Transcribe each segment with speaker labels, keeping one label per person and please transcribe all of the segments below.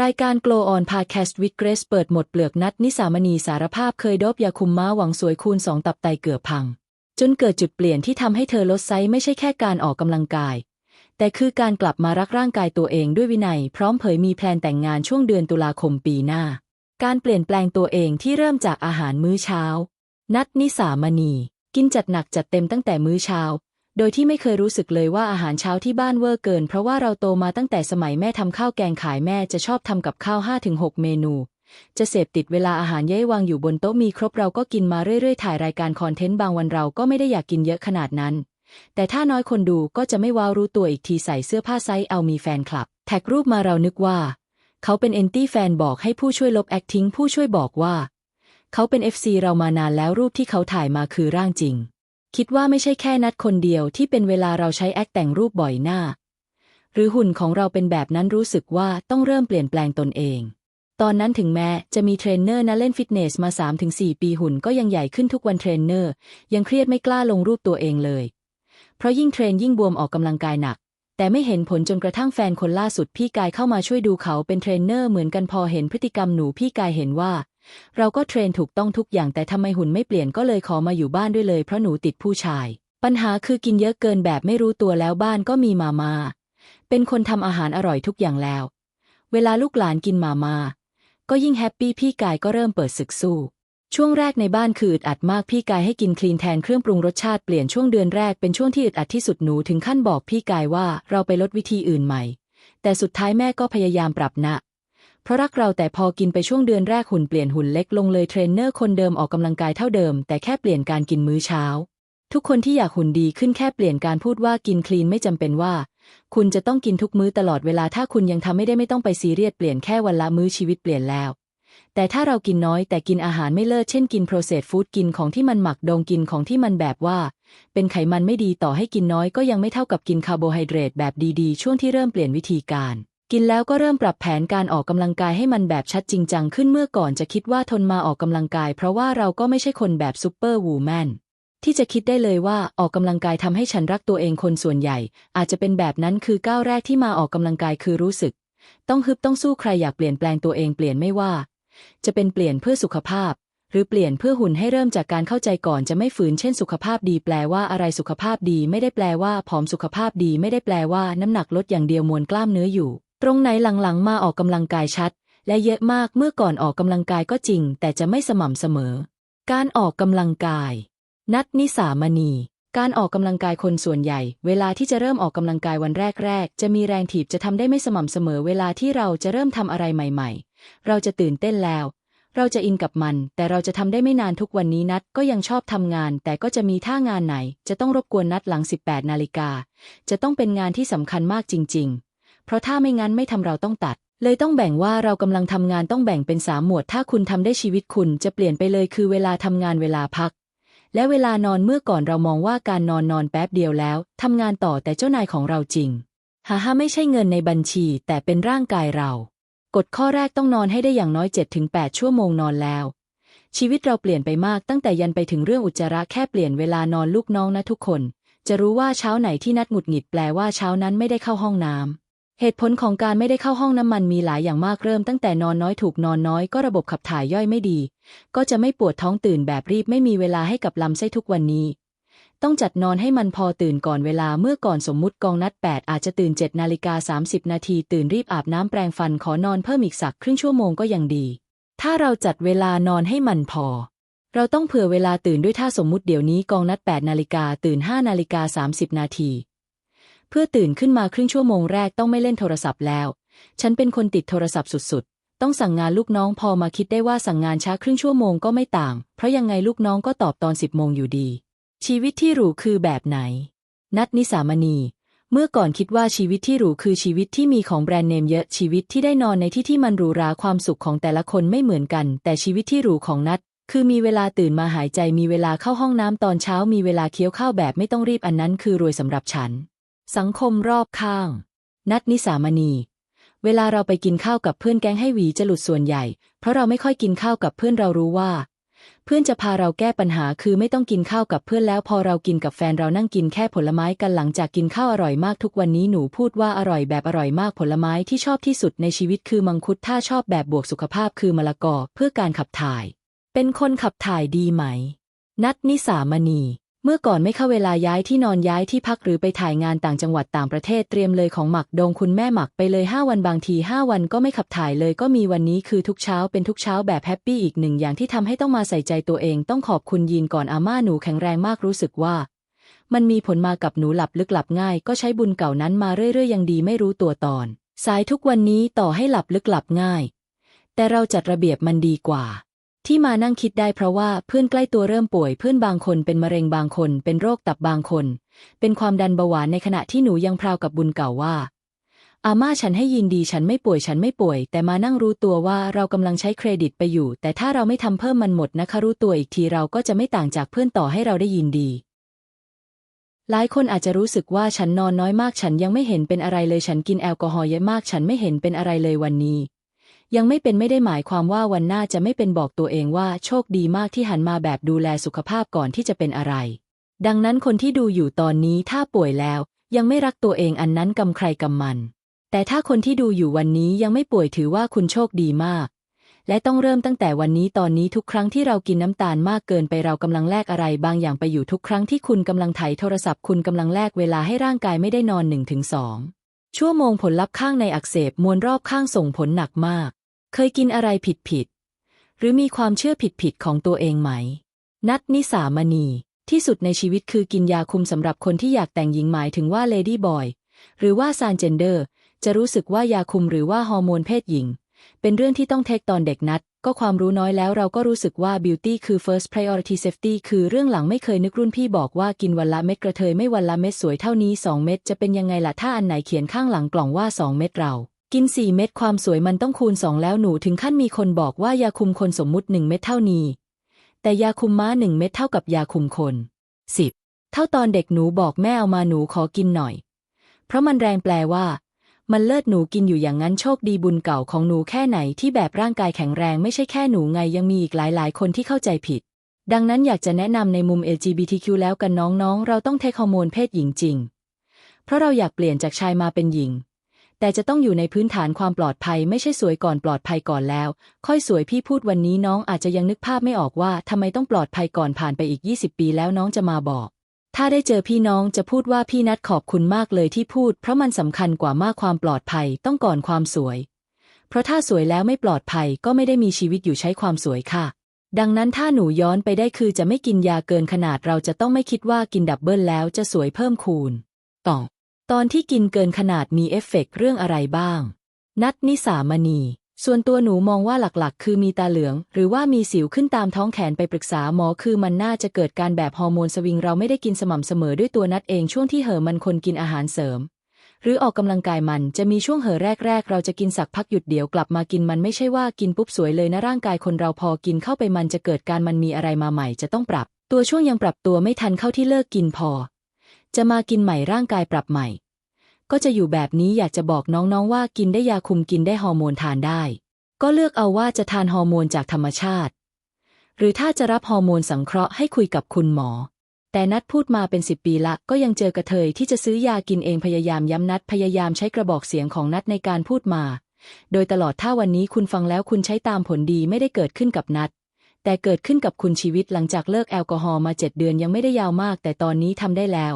Speaker 1: รายการ Glow On Podcast with Grace เปิดหมดเปลือกนัดนิสามณีสารภาพเคยดบยาคุมม้าหวังสวยคูณสองตับไตเกือบพัง จนเกิดจุดเปลี่ยนที่ทำให้เธอลดไซส์ไม่ใช่แค่การออกกำลังกาย แต่คือการกลับมารักร่างกายตัวเองด้วยวินัย พร้อมเผยมีแพลนแต่งงานช่วงเดือนตุลาคมปีหน้า การเปลี่ยนแปลงตัวเองที่เริ่มจากอาหารมื้อเช้า นัดนิสามณี กินจัดหนักจัดเต็มตั้งแต่มื้อเช้า โดยที่ไม่เคยรู้สึกเลยว่าอาหารเช้าที่บ้านเวอร์เกิน เพราะว่าเราโตมาตั้งแต่สมัยแม่ทำข้าวแกงขายแม่จะชอบทำกับข้าว 5-6 เมนู จะเสพติดเวลาอาหารเย้ยวางอยู่บนโต๊ะมีครบเราก็กินมาเรื่อยๆ ถ่ายรายการคอนเทนต์บางวันเราก็ไม่ได้อยากกินเยอะขนาดนั้น แต่ถ้าน้อยคนดูก็จะไม่ว้าวรู้ตัวอีกทีใส่เสื้อผ้าไซส์เอามีแฟนคลับ แท็กรูปมาเรานึกว่า เขาเป็นเอนตี้แฟนบอกให้ผู้ช่วยลบแอคทิ้งผู้ช่วยบอกว่า เขาเป็น FC เรามานานแล้วรูปที่เขาถ่ายมาคือร่างจริง คิดว่าไม่ใช่แค่นัดคนเดียวที่เป็นเวลาเราใช้แอคแต่งรูปบ่อยหน้า หรือหุ่นของเราเป็นแบบนั้นรู้สึกว่าต้องเริ่มเปลี่ยนแปลงตนเอง ตอนนั้นถึงแม้จะมีเทรนเนอร์นะเล่นฟิตเนสมา 3-4 ปีหุ่นก็ยังใหญ่ขึ้นทุกวันเทรนเนอร์ ยังเครียดไม่กล้าลงรูปตัวเองเลย เพราะยิ่งเทรนยิ่งบวมออกกำลังกายหนัก แต่ไม่เห็นผลจนกระทั่งแฟนคนล่าสุดพี่กายเข้ามาช่วยดูเขาเป็นเทรนเนอร์เหมือนกันพอเห็นพฤติกรรมหนูพี่กายเห็นว่า เราก็เทรนถูกต้องทุกอย่างแต่ทำไมหุ่นไม่เปลี่ยนก็เลยขอมาอยู่บ้านด้วยเลยเพราะหนูติดผู้ชาย ปัญหาคือกินเยอะเกินแบบไม่รู้ตัวแล้วบ้านก็มีมามา เป็นคนทำอาหารอร่อยทุกอย่างแล้ว เวลาลูกหลานกินมามา ก็ยิ่งแฮปปี้พี่กายก็เริ่มเปิดศึกสู้ ช่วงแรกในบ้านคืออึดอัดมากพี่กายให้กินคลีนแทนเครื่องปรุงรสชาติเปลี่ยนช่วงเดือนแรกเป็นช่วงที่อึดอัดที่สุดหนูถึงขั้นบอกพี่กายว่าเราไปลดวิธีอื่นใหม่ แต่สุดท้ายแม่ก็พยายามปรับนะ เพราะรักเราแต่พอกินไปช่วงเดือนแรกหุ่นเปลี่ยนหุ่นเล็กลงเลยเทรนเนอร์คนเดิมออกกำลังกายเท่าเดิม แต่แค่เปลี่ยนการกินมื้อเช้า ทุกคนที่อยากหุ่นดีขึ้นแค่เปลี่ยนการพูดว่ากินคลีนไม่จำเป็นว่า คุณจะต้องกินทุกมื้อตลอดเวลาถ้าคุณยังทำไม่ได้ไม่ต้องไปซีเรียสเปลี่ยนแค่วันละมื้อชีวิตเปลี่ยนแล้วแต่ถ้าเรากินน้อยแต่กินอาหารไม่เลิศเช่นกินโปรเซสฟู้ดกินของที่มันหมักดองกินของที่มันแบบว่า เป็นไขมันไม่ดีต่อให้กินน้อยก็ยังไม่เท่ากับกินคาร์โบไฮเดรตแบบดีๆ ช่วงที่เริ่มเปลี่ยนวิธีการ กินแล้วก็เริ่มปรับแผนการออกกำลังกายให้มันแบบชัดจริงจังขึ้นเมื่อก่อนจะคิดว่าทนมาออกกำลังกาย เพราะว่าเราก็ไม่ใช่คนแบบซูเปอร์วูแมนที่จะคิดได้เลยว่าออกกำลังกายทำให้ฉันรักตัวเองคนส่วนใหญ่ อาจจะเป็นแบบนั้นคือก้าวแรกที่มาออกกำลังกายคือรู้สึก ต้องฮึบต้องสู้ใครอยากเปลี่ยนแปลงตัวเองเปลี่ยนไม่ว่า จะเป็นเปลี่ยนเพื่อสุขภาพ หรือเปลี่ยนเพื่อหุ่นให้เริ่มจากการเข้าใจก่อนจะไม่ฝืนเช่นสุขภาพดีแปลว่าอะไรสุขภาพดี ไม่ได้แปลว่าผอมสุขภาพดี ไม่ได้แปลว่าน้ำหนักลดอย่างเดียวมวลกล้ามเนื้ออยู่ ตรงไหนหลังๆ มาออกกำลังกายชัด และเยอะมากเมื่อก่อนออกกำลังกายก็จริง แต่จะไม่สม่ำเสมอ การออกกำลังกาย นัดนิสามณี การออกกำลังกายคนส่วนใหญ่ เวลาที่จะเริ่มออกกำลังกายวันแรกๆ จะมีแรงถีบจะทำได้ไม่สม่ำเสมอ เวลาที่เราจะเริ่มทำอะไรใหม่ ๆ เราจะตื่นเต้นแล้ว เราจะอินกับมัน แต่เราจะทำได้ไม่นานทุกวันนี้นัดก็ยังชอบทำงาน แต่ก็จะมีท่างานไหน จะต้องรบกวนนัดหลัง 18 นาฬิกา จะต้องเป็นงานที่สำคัญมากจริง ๆ เพราะถ้าไม่งั้นไม่ทำเราต้องตัด เลยต้องแบ่งว่าเรากำลังทำงานต้องแบ่งเป็นสามหมวด ถ้าคุณทำได้ชีวิตคุณจะเปลี่ยนไปเลยคือเวลาทำงานเวลาพัก และเวลานอนเมื่อก่อนเรามองว่าการนอนนอนแป๊บเดียวแล้วทำงานต่อแต่เจ้านายของเราจริงหาฮาไม่ใช่เงินในบัญชี แต่เป็นร่างกายเรา กฎข้อแรกต้องนอนให้ได้อย่างน้อย 7-8 ชั่วโมงนอนแล้ว ชีวิตเราเปลี่ยนไปมากตั้งแต่ยันไปถึงเรื่องอุจจาระแค่เปลี่ยนเวลานอนลูกน้องนะทุกคน จะรู้ว่าเช้าไหนที่นัดหงุดหงิดแปลว่าเช้านั้นไม่ได้เข้าห้องน้ำ เหตุผลของการไม่ได้เข้าห้องน้ำมันมีหลายอย่างมากเริ่มตั้งแต่นอนน้อยถูกนอนน้อยก็ระบบขับถ่ายย่อยไม่ดี ก็จะไม่ปวดท้องตื่นแบบรีบไม่มีเวลาให้กับลำไส้ทุกวันนี้ ต้องจัดนอนให้มันพอตื่นก่อนเวลาเมื่อก่อนสมมุติกองนัด 8 อาจจะตื่น7นาฬิกา30 นาทีตื่นรีบอาบน้ำแปรงฟันขอนอนเพิ่มอีกสักครึ่งชั่วโมงก็ยังดี ถ้าเราจัดเวลานอนให้มันพอเราต้องเผื่อเวลาตื่นด้วยถ้าสมมุติเดี๋ยวนี้กองนัด 8 นาฬิกาตื่น 5 นาฬิกา 30 นาที เพื่อตื่นขึ้นมาครึ่งชั่วโมงแรกต้องไม่เล่นโทรศัพท์แล้ว ฉันเป็นคนติดโทรศัพท์สุดๆ ต้องสั่งงานลูกน้องพอมาคิดได้ว่าสั่งงานช้าครึ่งชั่วโมงก็ไม่ต่าง เพราะยังไงลูกน้องก็ตอบตอน10โมงอยู่ดี ชีวิตที่หรูคือแบบไหน นัดนิสามณีเมื่อก่อนคิดว่าชีวิตที่หรูคือชีวิตที่มีของแบรนด์เนมเยอะชีวิตที่ได้นอนในที่ที่มันหรูหราความสุขของแต่ละคนไม่เหมือนกัน แต่ชีวิตที่หรูของนัดคือมีเวลาตื่นมาหายใจมีเวลาเข้าห้องน้ำตอนเช้ามีเวลาเคี้ยวข้าวแบบไม่ต้องรีบอันนั้นคือรวยสำหรับฉัน สังคมรอบข้าง นัดนิสามณี เวลาเราไปกินข้าวกับเพื่อนแก๊งให้หวีจะหลุดส่วนใหญ่ เพราะเราไม่ค่อยกินข้าวกับเพื่อนเรารู้ว่า เพื่อนจะพาเราแก้ปัญหาคือไม่ต้องกินข้าวกับเพื่อนแล้วพอเรากินกับแฟนเรานั่งกินแค่ผลไม้กันหลังจากกินข้าวอร่อยมากทุกวันนี้หนูพูดว่าอร่อยแบบอร่อยมากผลไม้ที่ชอบที่สุดในชีวิตคือมังคุดถ้าชอบแบบบวกสุขภาพคือมะละกอเพื่อการขับถ่าย เป็นคนขับถ่ายดีไหม นัดนิสามณี เมื่อก่อนไม่เข้าเวลาย้ายที่นอนย้ายที่พักหรือไปถ่ายงานต่างจังหวัดต่างประเทศเตรียมเลยของหมักดงคุณแม่หมักไปเลย 5 วันบางที 5 วันก็ไม่ขับถ่ายเลยก็มีวันนี้คือทุกเช้าเป็นทุกเช้าแบบแฮปปี้อีกหนึ่งอย่างที่ทำให้ต้องมาใส่ใจตัวเองต้องขอบคุณยีนก่อนอาม่าหนูแข็งแรงมากรู้สึกว่า มันมีผลมากับหนูหลับลึกหลับง่าย ก็ใช้บุญเก่านั้นมาเรื่อยๆยังดีไม่รู้ตัวตอน สายทุกวันนี้ต่อให้หลับลึกหลับง่าย แต่เราจัดระเบียบมันดีกว่า ที่มานั่งคิดได้เพราะว่าเพื่อนใกล้ตัวเริ่มป่วย เพื่อนบางคนเป็นมะเร็งบางคน เป็นโรคตับบางคน เป็นความดันเบาหวานในขณะที่หนูยังพราวกับบุญเก่าว่า อาม่าฉันให้ยินดีฉันไม่ป่วยฉันไม่ป่วย แต่มานั่งรู้ตัวว่าเรากำลังใช้เครดิตไปอยู่ แต่ถ้าเราไม่ทำเพิ่มมันหมดนะคะรู้ตัวอีกทีเราก็จะไม่ต่างจากเพื่อนต่อให้เราได้ยินดีหลายคนอาจจะรู้สึกว่าฉันนอนน้อยมากฉันยังไม่เห็นเป็นอะไรเลยฉันกินแอลกอฮอล์เยอะมากฉันไม่เห็นเป็นอะไรเลยวันนี้ ยังไม่เป็นไม่ได้หมายความว่าวันหน้าจะไม่เป็นบอกตัวเองว่าโชคดีมากที่หันมาแบบดูแลสุขภาพก่อนที่จะเป็นอะไร ดังนั้นคนที่ดูอยู่ตอนนี้ถ้าป่วยแล้ว ยังไม่รักตัวเองอันนั้นกำใครกำมัน แต่ถ้าคนที่ดูอยู่วันนี้ยังไม่ป่วยถือว่าคุณโชคดีมาก และต้องเริ่มตั้งแต่วันนี้ตอนนี้ทุกครั้งที่เรากินน้ำตาลมากเกินไปเรากำลังแลกอะไรบางอย่างไปอยู่ทุกครั้งที่คุณกำลังไถโทรศัพท์คุณกำลังแลกเวลาให้ร่างกายไม่ได้นอน1-2ชั่วโมงผลลัพธ์ข้างในอักเสบมวลรอบข้างส่งผลหนักมาก เคยกินอะไรผิดผิด หรือมีความเชื่อผิดผิดของตัวเองไหม นัดนิสามณีที่สุดในชีวิตคือกินยาคุมสำหรับคนที่อยากแต่งหญิงหมายถึงว่าเลดี้บอยหรือว่าซานเจนเดอร์ จะรู้สึกว่ายาคุมหรือว่าฮอร์โมนเพศหญิง เป็นเรื่องที่ต้องเทคตอนเด็กนัด ก็ความรู้น้อยแล้วเราก็รู้สึกว่า beauty คือ first priority safety คือเรื่องหลังไม่เคยนึกรุ่นพี่บอกว่ากินวันละเม็ดกระเทยไม่วันละเม็ดสวยเท่านี้ 2 เม็ดจะเป็นยังไงล่ะถ้าอันไหนเขียนข้างหลังกล่องว่า 2 เม็ดเรา กิน4เม็ดความสวยมันต้องคูณ2แล้วหนูถึงขั้นมีคนบอกว่ายาคุมคนสมมุติ1เม็ดเท่านี้ แต่ยาคุมม้า1เม็ดเท่ากับยาคุมคน10เท่าตอนเด็กหนูบอกแม่เอามาหนูขอกินหน่อย เพราะมันแรงแปลว่า มันเลิศหนูกินอยู่อย่างนั้นโชคดีบุญเก่าของหนูแค่ไหนที่แบบร่างกายแข็งแรงไม่ใช่แค่หนูไงยังมีอีกหลาย ๆ คนที่เข้าใจผิด ดังนั้นอยากจะแนะนำในมุม LGBTQ แล้วกันน้องๆ เราต้องเทคฮอร์โมนเพศหญิงจริง เพราะเราอยากเปลี่ยนจากชายมาเป็นหญิง แต่จะต้องอยู่ในพื้นฐานความปลอดภัยไม่ใช่สวยก่อนปลอดภัยก่อนแล้ว ค่อยสวยพี่พูดวันนี้น้องอาจจะยังนึกภาพไม่ออกว่าทำไมต้องปลอดภัยก่อนผ่านไปอีก 20 ปีแล้วน้องจะมาบอก ถ้าได้เจอพี่น้องจะพูดว่าพี่นัดขอบคุณมากเลยที่พูด เพราะมันสำคัญกว่ามากความปลอดภัยต้องก่อนความสวย เพราะถ้าสวยแล้วไม่ปลอดภัยก็ไม่ได้มีชีวิตอยู่ใช้ความสวยค่ะ ดังนั้นถ้าหนูย้อนไปได้คือจะไม่กินยาเกินขนาดเราจะต้องไม่คิดว่ากินดับเบิลแล้วจะสวยเพิ่มคูณต่อ ตอนที่กินเกินขนาดมีเอฟเฟกต์เรื่องอะไรบ้าง นัดนิสามณี ส่วนตัวหนูมองว่าหลักๆ คือมีตาเหลือง หรือว่ามีสิวขึ้นตามท้องแขนไปปรึกษาหมอคือมันน่าจะเกิดการแบบฮอร์โมนสวิงเราไม่ได้กินสม่ำเสมอด้วยตัวนัดเองช่วงที่เหอมันคนกินอาหารเสริม หรือออกกำลังกายมันจะมีช่วงเหอแรก ๆ เราจะกินสักพักหยุดเดี๋ยวกลับมากินมันไม่ใช่ว่ากินปุ๊บสวยเลยนะร่างกายคนเราพอกินเข้าไปมันจะเกิดการมันมีอะไรมาใหม่จะต้องปรับ ตัวช่วงยังปรับตัวไม่ทันเข้าที่เลิกกินพอ จะมากินใหม่ร่างกายปรับใหม่ ก็จะอยู่แบบนี้อยากจะบอกน้องๆว่ากินได้ยาคุมกินได้ฮอร์โมนทานได้ ก็เลือกเอาว่าจะทานฮอร์โมนจากธรรมชาติ หรือถ้าจะรับฮอร์โมนสังเคราะห์ให้คุยกับคุณหมอ แต่นัดพูดมาเป็นสิบปีละก็ยังเจอกระเทยที่จะซื้อยากินเองพยายามย้ำนัดพยายามใช้กระบอกเสียงของนัดในการพูดมา โดยตลอดถ้าวันนี้คุณฟังแล้วคุณใช้ตามผลดีไม่ได้เกิดขึ้นกับนัดแต่เกิดขึ้นกับคุณชีวิตหลังจากเลิกแอลกอฮอล์มาเจ็ดเดือนยังไม่ได้ยาวมาก แต่ตอนนี้ทำได้แล้ว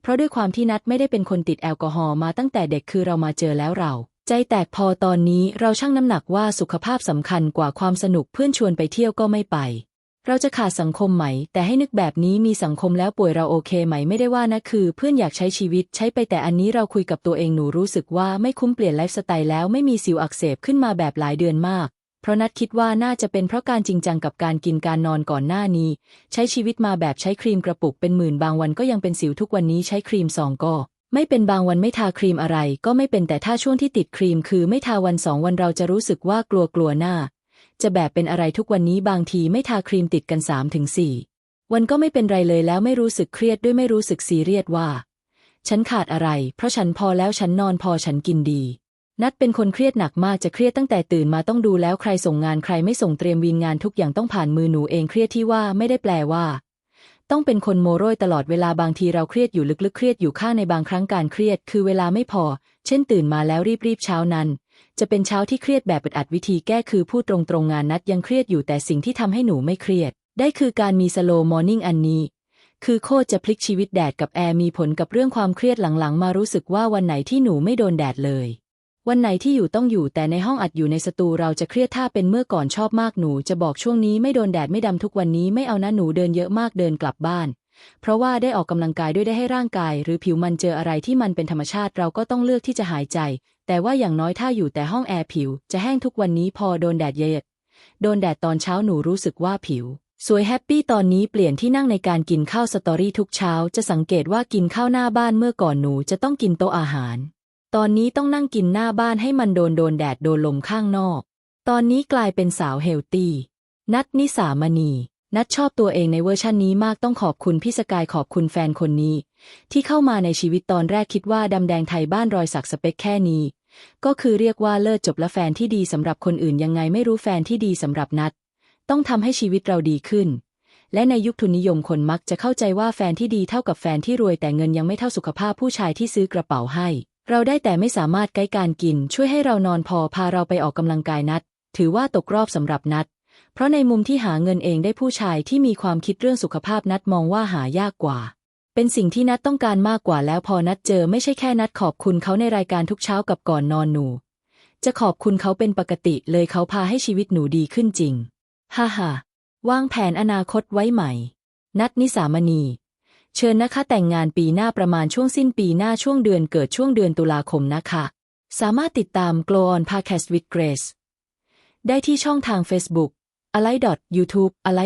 Speaker 1: เพราะด้วยความที่นัดไม่ได้เป็นคนติดแอลกอฮอล์มาตั้งแต่เด็กคือเรามาเจอแล้วเรา ใจแตกพอตอนนี้เราชั่งน้ำหนักว่าสุขภาพสำคัญกว่าความสนุกเพื่อนชวนไปเที่ยวก็ไม่ไป เราจะขาดสังคมไหม แต่ให้นึกแบบนี้มีสังคมแล้วป่วยเราโอเคไหมไม่ได้ว่านะคือเพื่อนอยากใช้ชีวิตใช้ไปแต่อันนี้เราคุยกับตัวเองหนูรู้สึกว่าไม่คุ้มเปลี่ยนไลฟ์สไตล์แล้วไม่มีสิวอักเสบขึ้นมาแบบหลายเดือนมาก เพราะนัดคิดว่าน่าจะเป็นเพราะการจริงจังกับการกินการนอนก่อนหน้านี้ ใช้ชีวิตมาแบบใช้ครีมกระปุกเป็นหมื่นบางวันก็ยังเป็นสิวทุกวันนี้ใช้ครีมซองก็ไม่เป็นบางวันไม่ทาครีมอะไร ก็ไม่เป็นแต่ถ้าช่วงที่ติดครีม คือไม่ทาวันสองวันเราจะรู้สึกว่ากลัวกลัวหน้า จะแบบเป็นอะไรทุกวันนี้บางทีไม่ทาครีมติดกัน3าถึงสวันก็ไม่เป็นไรเลยแล้วไม่รู้สึกเครียดด้วยไม่รู้สึกซีเรียสว่า ฉันขาดอะไร เพราะฉันพอแล้วฉันนอนพอฉันกินดี นัดเป็นคนเครียดหนักมากจะเครียดตั้งแต่ตื่นมาต้องดูแล้วใครส่งงานใครไม่ส่งเตรียมวีนงานทุกอย่างต้องผ่านมือหนูเองเครียดที่ว่าไม่ได้แปลว่า ต้องเป็นคนโมโรยตลอดเวลาบางทีเราเครียดอยู่ลึกๆเครียดอยู่ข้างในบางครั้งการเครียด คือเวลาไม่พอ เช่นตื่นมาแล้วรีบๆเช้านั้น จะเป็นเช้าที่เครียดแบบอึดอัดวิธีแก้คือพูดตรงๆงานนัดยังเครียดอยู่แต่สิ่งที่ทำให้หนูไม่เครียด ได้คือการมีสโลมอร์นิ่งอันนี้คือโคตรจะพลิกชีวิตแดดกับแอร์มีผลกับเรื่องความเครียดหลังๆ มารู้สึกว่าวันไหนที่หนูไม่โดนแดดเลย วันไหนที่อยู่ต้องอยู่แต่ในห้องอัดอยู่ในสตูเราจะเครียดถ้าเป็นเมื่อก่อนชอบมากหนู จะบอกช่วงนี้ไม่โดนแดดไม่ดำทุกวันนี้ไม่เอานะหนูเดินเยอะมากเดินกลับบ้าน เพราะว่าได้ออกกำลังกายด้วยได้ให้ร่างกาย หรือผิวมันเจออะไรที่มันเป็นธรรมชาติเราก็ต้องเลือกที่จะหายใจ แต่ว่าอย่างน้อยถ้าอยู่แต่ห้องแอร์ผิว จะแห้งทุกวันนี้พอโดนแดดเยอะโดนแดดตอนเช้าหนูรู้สึกว่าผิวสวยแฮปปี้ตอนนี้เปลี่ยนที่นั่งในการกินข้าวสตอรี่ทุกเช้า จะสังเกตว่ากินข้าวหน้าบ้านเมื่อก่อนหนูจะต้องกินโต๊ะอาหาร ตอนนี้ต้องนั่งกินหน้าบ้านให้มันโดนโดนแดดโดนลมข้างนอก ตอนนี้กลายเป็นสาวเฮลตี้นัดนิสามณี นัดชอบตัวเองในเวอร์ชันนี้มากต้องขอบคุณพี่สกายขอบคุณแฟนคนนี้ ที่เข้ามาในชีวิตตอนแรกคิดว่าดำแดงไทยบ้านรอยสักสเปคแค่นี้ ก็คือเรียกว่าเลิศจบและแฟนที่ดีสำหรับคนอื่นยังไงไม่รู้แฟนที่ดีสำหรับนัด ต้องทำให้ชีวิตเราดีขึ้น และในยุคทุนนิยมคนมักจะเข้าใจว่าแฟนที่ดีเท่ากับแฟนที่รวยแต่เงินยังไม่เท่าสุขภาพผู้ชายที่ซื้อกระเป๋าให้ เราได้แต่ไม่สามารถไกด์การกิน ช่วยให้เรานอนพอพาเราไปออกกำลังกายนัด ถือว่าตกรอบสำหรับนัด เพราะในมุมที่หาเงินเองได้ผู้ชายที่มีความคิดเรื่องสุขภาพนัดมองว่าหายากกว่า เป็นสิ่งที่นัดต้องการมากกว่าแล้วพอนัดเจอไม่ใช่แค่นัดขอบคุณเขาในรายการทุกเช้ากับก่อนนอนหนู จะขอบคุณเขาเป็นปกติเลยเขาพาให้ชีวิตหนูดีขึ้นจริง ฮ่าฮ่าวางแผนอนาคตไว้ใหม่ นัดนิสามณี เชิญนะคะแต่งงานปีหน้าประมาณช่วงสิ้นปีหน้าช่วงเดือนเกิดช่วงเดือนตุลาคมนะคะ สามารถติดตาม Glow on Podcast with Grace ได้ที่ช่องทาง Facebook อะไร .youtube อะไร